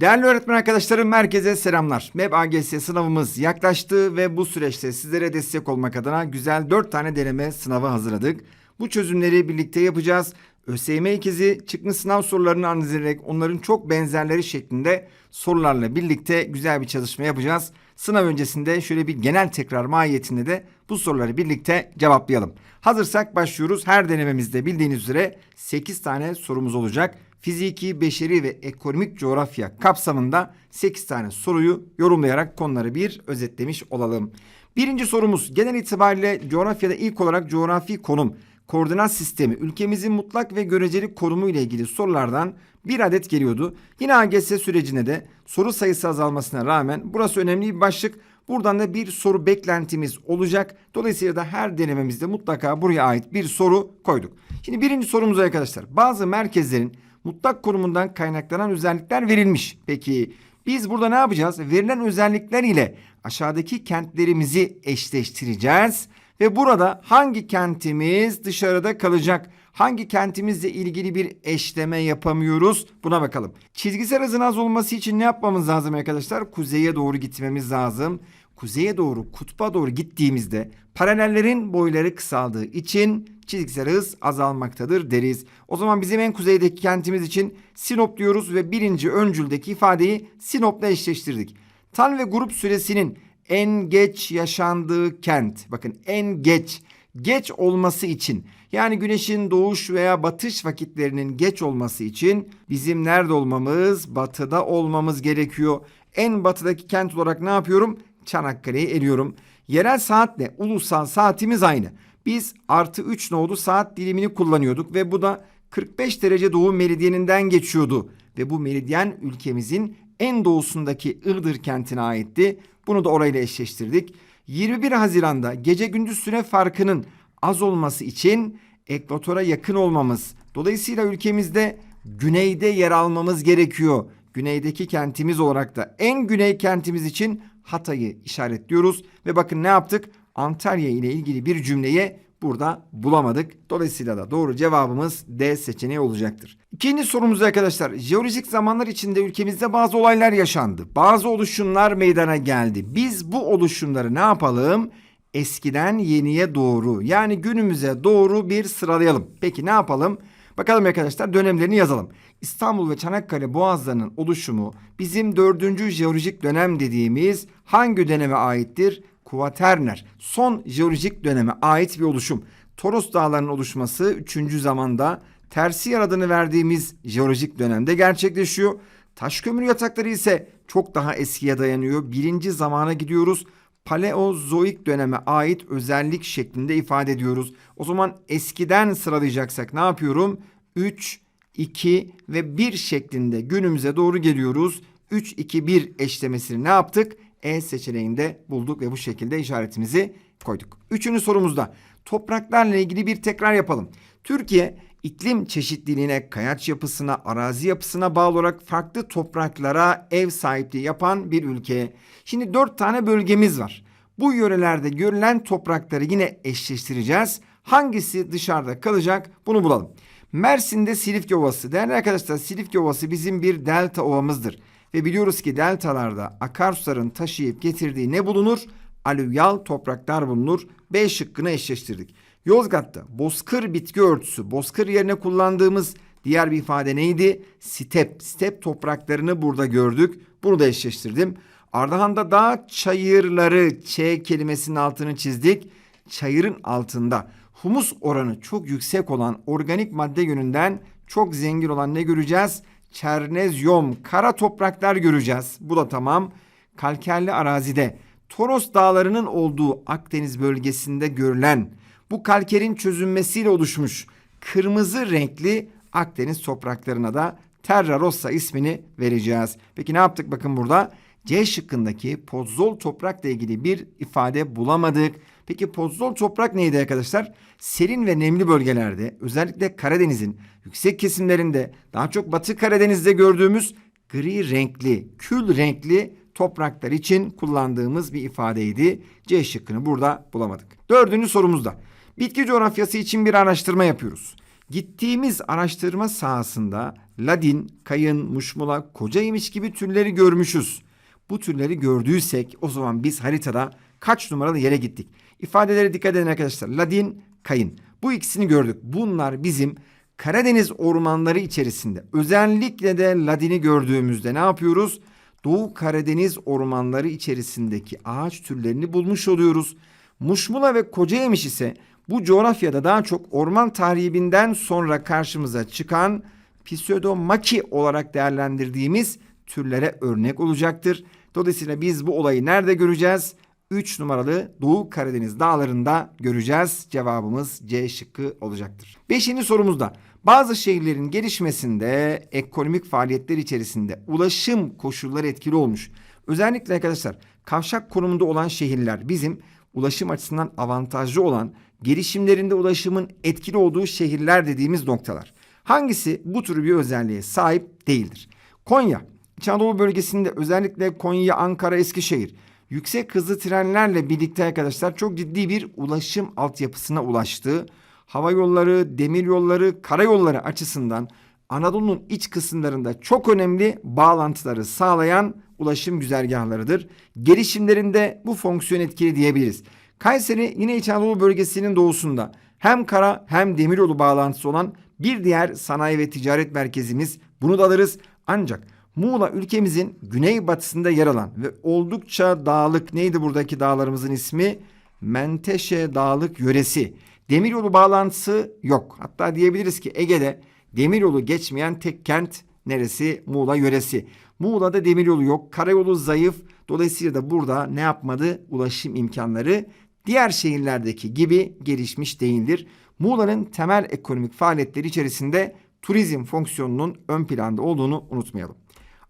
Değerli öğretmen arkadaşlarım merkeze selamlar. MEB AGS sınavımız yaklaştı ve bu süreçte sizlere destek olmak adına güzel 4 tane deneme sınavı hazırladık. Bu çözümleri birlikte yapacağız. ÖSYM ikizi çıkmış sınav sorularını analiz ederek onların çok benzerleri şeklinde sorularla birlikte güzel bir çalışma yapacağız. Sınav öncesinde şöyle bir genel tekrar mahiyetinde de bu soruları birlikte cevaplayalım. Hazırsak başlıyoruz. Her denememizde bildiğiniz üzere 8 tane sorumuz olacak. Fiziki, beşeri ve ekonomik coğrafya kapsamında 8 tane soruyu yorumlayarak konuları bir özetlemiş olalım. Birinci sorumuz genel itibariyle coğrafyada ilk olarak coğrafi konum, koordinat sistemi, ülkemizin mutlak ve göreceli konumu ile ilgili sorulardan bir adet geliyordu. Yine AGS sürecinde de soru sayısı azalmasına rağmen burası önemli bir başlık. Buradan da bir soru beklentimiz olacak. Dolayısıyla da her denememizde mutlaka buraya ait bir soru koyduk. Şimdi birinci sorumuz arkadaşlar. Bazı merkezlerin mutlak konumundan kaynaklanan özellikler verilmiş. Peki biz burada ne yapacağız? Verilen özellikler ile aşağıdaki kentlerimizi eşleştireceğiz. Ve burada hangi kentimiz dışarıda kalacak? Hangi kentimizle ilgili bir eşleme yapamıyoruz? Buna bakalım. Çizgisel hızın az olması için ne yapmamız lazım arkadaşlar? Kuzeye doğru gitmemiz lazım. Kuzeye doğru, kutba doğru gittiğimizde paralellerin boyları kısaldığı için çizgisel hız azalmaktadır deriz. O zaman bizim en kuzeydeki kentimiz için Sinop diyoruz ve birinci öncüldeki ifadeyi Sinop'la eşleştirdik. Tan ve grup süresinin en geç yaşandığı kent. Bakın en geç geç olması için yani güneşin doğuş veya batış vakitlerinin geç olması için bizim nerede olmamız? Batıda olmamız gerekiyor. En batıdaki kent olarak ne yapıyorum? Çanakkale'yi eliyorum. Yerel saatle ulusal saatimiz aynı. Biz artı 3 nodu saat dilimini kullanıyorduk ve bu da 45 derece doğu meridyeninden geçiyordu. Ve bu meridyen ülkemizin en doğusundaki Iğdır kentine aitti. Bunu da orayla eşleştirdik. 21 Haziran'da gece gündüz süre farkının az olması için ekvatora yakın olmamız. Dolayısıyla ülkemizde güneyde yer almamız gerekiyor. Güneydeki kentimiz olarak da en güney kentimiz için Hatay'ı işaretliyoruz. Ve bakın ne yaptık? Antalya ile ilgili bir cümleyi burada bulamadık. Dolayısıyla da doğru cevabımız D seçeneği olacaktır. İkinci sorumuz arkadaşlar. Jeolojik zamanlar içinde ülkemizde bazı olaylar yaşandı. Bazı oluşumlar meydana geldi. Biz bu oluşumları ne yapalım? Eskiden yeniye doğru yani günümüze doğru bir sıralayalım. Peki ne yapalım? Bakalım arkadaşlar dönemlerini yazalım. İstanbul ve Çanakkale boğazlarının oluşumu bizim dördüncü jeolojik dönem dediğimiz hangi döneme aittir? Kuvaterner. Son jeolojik döneme ait bir oluşum. Toros dağlarının oluşması 3. zamanda Tersiyer adını verdiğimiz jeolojik dönemde gerçekleşiyor. Taş kömür yatakları ise çok daha eskiye dayanıyor. Birinci zamana gidiyoruz. Paleozoik döneme ait özellik şeklinde ifade ediyoruz. O zaman eskiden sıralayacaksak ne yapıyorum? 3, 2 ve 1 şeklinde günümüze doğru geliyoruz. 3, 2, 1 eşlemesini ne yaptık? E seçeneğinde bulduk ve bu şekilde işaretimizi koyduk. Üçüncü sorumuzda topraklarla ilgili bir tekrar yapalım. Türkiye iklim çeşitliliğine, kayaç yapısına, arazi yapısına bağlı olarak farklı topraklara ev sahipliği yapan bir ülke. Şimdi dört tane bölgemiz var. Bu yörelerde görülen toprakları yine eşleştireceğiz. Hangisi dışarıda kalacak bunu bulalım. Mersin'de Silifke Ovası. Değerli arkadaşlar Silifke Ovası bizim bir delta ovamızdır. Ve biliyoruz ki deltalarda akarsuların taşıyıp getirdiği ne bulunur? Alüvyal topraklar bulunur. B şıkkını eşleştirdik. Yozgat'ta bozkır bitki örtüsü. Bozkır yerine kullandığımız diğer bir ifade neydi? Step. Step topraklarını burada gördük. Bunu da eşleştirdim. Ardahan'da dağ çayırları Ç kelimesinin altını çizdik. Çayırın altında humus oranı çok yüksek olan organik madde yönünden çok zengin olan ne göreceğiz? Çernezyum, kara topraklar göreceğiz. Bu da tamam. Kalkerli arazide Toros dağlarının olduğu Akdeniz bölgesinde görülen bu kalkerin çözünmesiyle oluşmuş kırmızı renkli Akdeniz topraklarına da Terra Rossa ismini vereceğiz. Peki ne yaptık bakın burada? C şıkkındaki pozzol toprakla ilgili bir ifade bulamadık. Peki pozzol toprak neydi arkadaşlar? Serin ve nemli bölgelerde özellikle Karadeniz'in yüksek kesimlerinde daha çok Batı Karadeniz'de gördüğümüz gri renkli, kül renkli topraklar için kullandığımız bir ifadeydi. C şıkkını burada bulamadık. Dördüncü sorumuzda bitki coğrafyası için bir araştırma yapıyoruz. Gittiğimiz araştırma sahasında ladin, kayın, muşmula, kocaymış gibi türleri görmüşüz. Bu türleri gördüysek o zaman biz haritada kaç numaralı yere gittik? İfadelere dikkat edin arkadaşlar. Ladin, kayın. Bu ikisini gördük. Bunlar bizim Karadeniz ormanları içerisinde özellikle de ladini gördüğümüzde ne yapıyoruz? Doğu Karadeniz ormanları içerisindeki ağaç türlerini bulmuş oluyoruz. Muşmula ve Kocayemiş ise bu coğrafyada daha çok orman tahribinden sonra karşımıza çıkan Pseudomaki olarak değerlendirdiğimiz türlere örnek olacaktır. Dolayısıyla biz bu olayı nerede göreceğiz? 3 numaralı Doğu Karadeniz dağlarında göreceğiz. Cevabımız C şıkkı olacaktır. Beşinci sorumuzda bazı şehirlerin gelişmesinde ekonomik faaliyetler içerisinde ulaşım koşulları etkili olmuş. Özellikle arkadaşlar kavşak konumunda olan şehirler bizim ulaşım açısından avantajlı olan gelişimlerinde ulaşımın etkili olduğu şehirler dediğimiz noktalar. Hangisi bu tür bir özelliğe sahip değildir? Konya, İç Anadolu bölgesinde özellikle Konya, Ankara, Eskişehir yüksek hızlı trenlerle birlikte arkadaşlar çok ciddi bir ulaşım altyapısına ulaştı. Hava yolları, demir yolları, karayolları açısından Anadolu'nun iç kısımlarında çok önemli bağlantıları sağlayan ulaşım güzergahlarıdır. Gelişimlerinde bu fonksiyon etkili diyebiliriz. Kayseri yine İç Anadolu bölgesinin doğusunda hem kara hem demiryolu bağlantısı olan bir diğer sanayi ve ticaret merkezimiz. Bunu da alırız. Ancak Muğla ülkemizin güneybatısında yer alan ve oldukça dağlık neydi buradaki dağlarımızın ismi? Menteşe Dağlık yöresi. Demiryolu bağlantısı yok. Hatta diyebiliriz ki Ege'de demiryolu geçmeyen tek kent neresi? Muğla yöresi. Muğla'da demiryolu yok. Karayolu zayıf. Dolayısıyla da burada ne yapmadı? Ulaşım imkanları diğer şehirlerdeki gibi gelişmiş değildir. Muğla'nın temel ekonomik faaliyetleri içerisinde turizm fonksiyonunun ön planda olduğunu unutmayalım.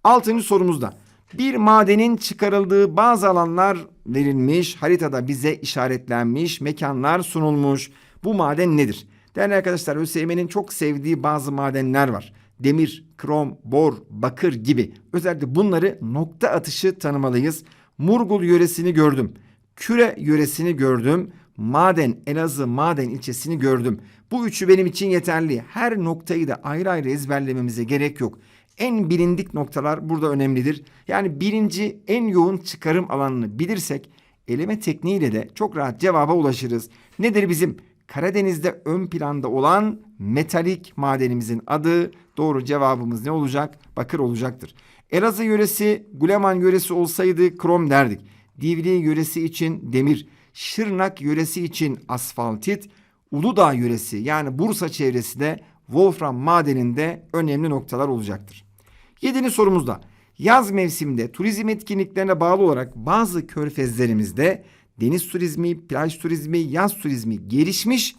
Altıncı sorumuzda bir madenin çıkarıldığı bazı alanlar verilmiş, haritada bize işaretlenmiş, mekanlar sunulmuş. Bu maden nedir? Değerli arkadaşlar ÖSYM'nin çok sevdiği bazı madenler var. Demir, krom, bor, bakır gibi. Özellikle bunları nokta atışı tanımalıyız. Murgul yöresini gördüm. Küre yöresini gördüm. Maden, Elazığ Maden ilçesini gördüm. Bu üçü benim için yeterli. Her noktayı da ayrı ayrı ezberlememize gerek yok. En bilindik noktalar burada önemlidir. Yani birinci en yoğun çıkarım alanını bilirsek eleme tekniğiyle de çok rahat cevaba ulaşırız. Nedir bizim Karadeniz'de ön planda olan metalik madenimizin adı? Doğru cevabımız ne olacak? Bakır olacaktır. Elazığ yöresi, Guleman yöresi olsaydı krom derdik. Divri yöresi için demir, Şırnak yöresi için asfaltit, Uludağ yöresi yani Bursa çevresi de Wolfram madeninde önemli noktalar olacaktır. Yedinci sorumuzda yaz mevsiminde turizm etkinliklerine bağlı olarak bazı körfezlerimizde deniz turizmi, plaj turizmi, yaz turizmi gelişmiş.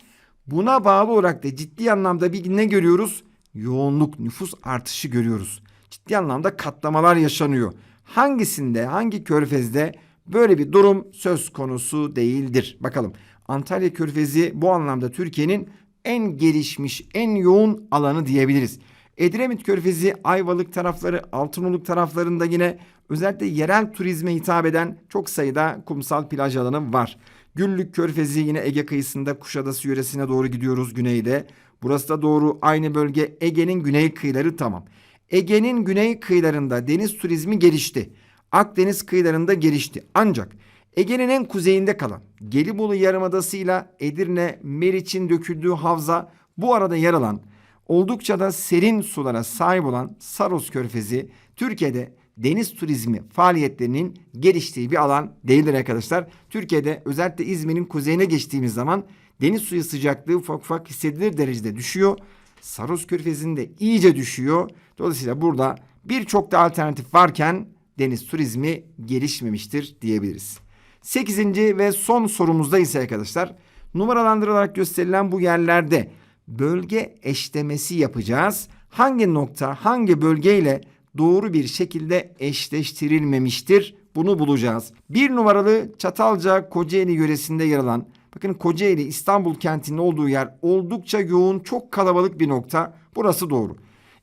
Buna bağlı olarak da ciddi anlamda bir ne görüyoruz? Yoğunluk, nüfus artışı görüyoruz. Ciddi anlamda katlamalar yaşanıyor. Hangisinde, hangi körfezde böyle bir durum söz konusu değildir? Bakalım. Antalya Körfezi bu anlamda Türkiye'nin en gelişmiş, en yoğun alanı diyebiliriz. Edremit Körfezi, Ayvalık tarafları, Altınoluk taraflarında yine özellikle yerel turizme hitap eden çok sayıda kumsal plaj alanı var. Güllük Körfezi yine Ege kıyısında Kuşadası yöresine doğru gidiyoruz güneyde. Burası da doğru aynı bölge Ege'nin güney kıyıları tamam. Ege'nin güney kıyılarında deniz turizmi gelişti. Akdeniz kıyılarında gelişti. Ancak Ege'nin en kuzeyinde kalan Gelibolu Yarımadası ile Edirne, Meriç'in döküldüğü havza bu arada yer alan oldukça da serin sulara sahip olan Saros Körfezi Türkiye'de deniz turizmi faaliyetlerinin geliştiği bir alan değildir arkadaşlar. Türkiye'de özellikle İzmir'in kuzeyine geçtiğimiz zaman deniz suyu sıcaklığı ufak ufak hissedilir derecede düşüyor. Saros Körfezi'nde iyice düşüyor. Dolayısıyla burada birçok da alternatif varken deniz turizmi gelişmemiştir diyebiliriz. Sekizinci ve son sorumuzda ise arkadaşlar numaralandırılarak gösterilen bu yerlerde bölge eşlemesi yapacağız. Hangi nokta hangi bölgeyle doğru bir şekilde eşleştirilmemiştir bunu bulacağız. Bir numaralı Çatalca Kocaeli yöresinde yer alan bakın Kocaeli İstanbul kentinin olduğu yer oldukça yoğun çok kalabalık bir nokta. Burası doğru.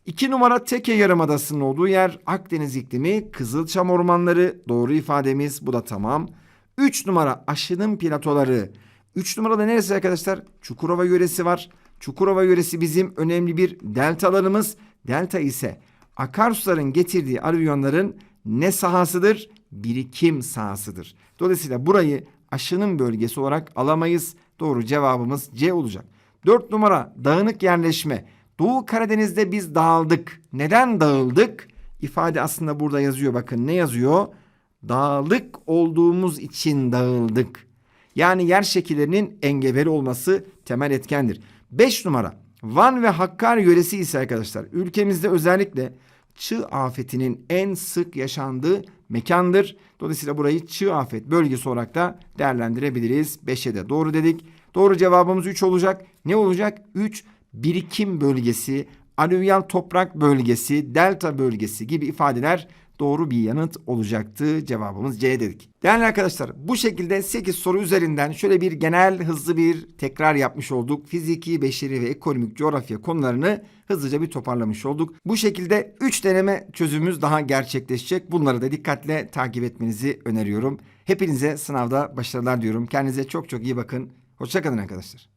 İki numara Teke Yarımadası'nın olduğu yer Akdeniz iklimi Kızılçam ormanları doğru ifademiz bu da tamam. Üç numara aşının platoları. Üç numarada neresi arkadaşlar? Çukurova yöresi var. Çukurova yöresi bizim önemli bir delta alanımız. Delta ise akarsuların getirdiği alüvyonların ne sahasıdır? Birikim sahasıdır. Dolayısıyla burayı aşının bölgesi olarak alamayız. Doğru cevabımız C olacak. 4 numara dağınık yerleşme. Doğu Karadeniz'de biz dağıldık. Neden dağıldık? İfade aslında burada yazıyor. Bakın ne yazıyor? Dağlık olduğumuz için dağıldık. Yani yer şekillerinin engebeli olması temel etkendir. 5 numara Van ve Hakkari yöresi ise arkadaşlar ülkemizde özellikle çığ afetinin en sık yaşandığı mekandır. Dolayısıyla burayı çığ afet bölgesi olarak da değerlendirebiliriz. 5'e de doğru dedik. Doğru cevabımız 3 olacak. Ne olacak? 3 birikim bölgesi, alüvyal toprak bölgesi, delta bölgesi gibi ifadeler doğru bir yanıt olacaktı. Cevabımız C dedik. Değerli arkadaşlar bu şekilde 8 soru üzerinden şöyle bir genel hızlı bir tekrar yapmış olduk. Fiziki, beşeri ve ekonomik coğrafya konularını hızlıca bir toparlamış olduk. Bu şekilde 3 deneme çözümümüz daha gerçekleşecek. Bunları da dikkatle takip etmenizi öneriyorum. Hepinize sınavda başarılar diyorum. Kendinize çok çok iyi bakın. Hoşçakalın arkadaşlar.